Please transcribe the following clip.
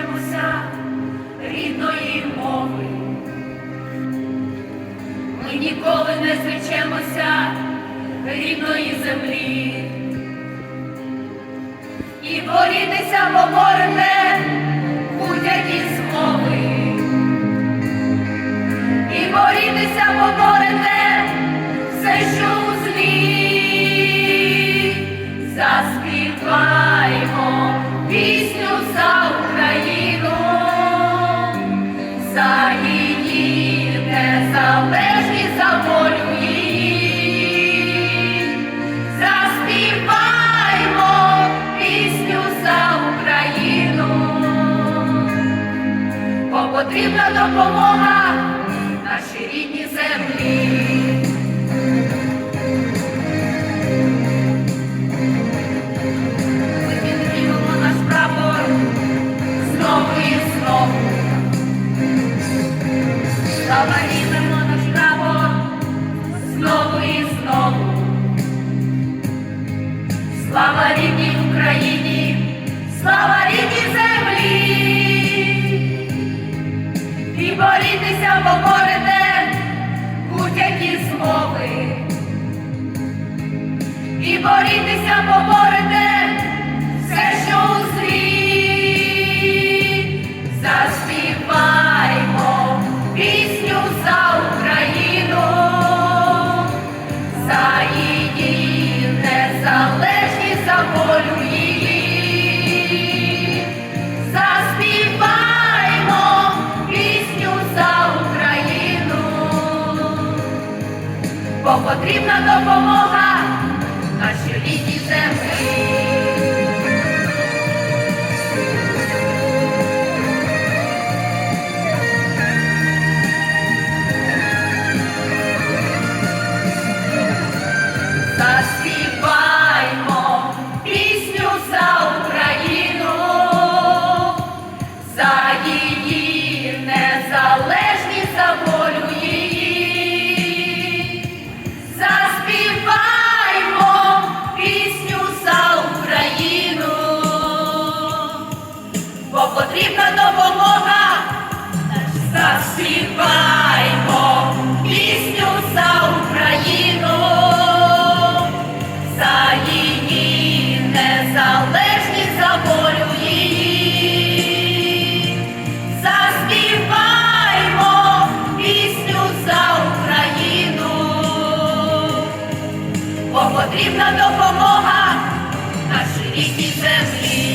зречемося рідної мови. Ми ніколи не зречемося рідної землі. І борітися поборете допомога нашій рідній землі. Ми піднімемо наш прапор знову і знову. Слава ріднемо наш прапор знову і знову. Слава рідній Україні, слава рідній і борітися, поборете все, що у світ заспіваймо пісню за Україну, за її незалежність, за волю її, заспіваймо пісню за Україну, бо потрібна допомога місті землі. заспіваймо пісню за Україну, за її незалежність, за волю її. Заспіваймо пісню за Україну, бо потрібна допомога нашій рідній землі.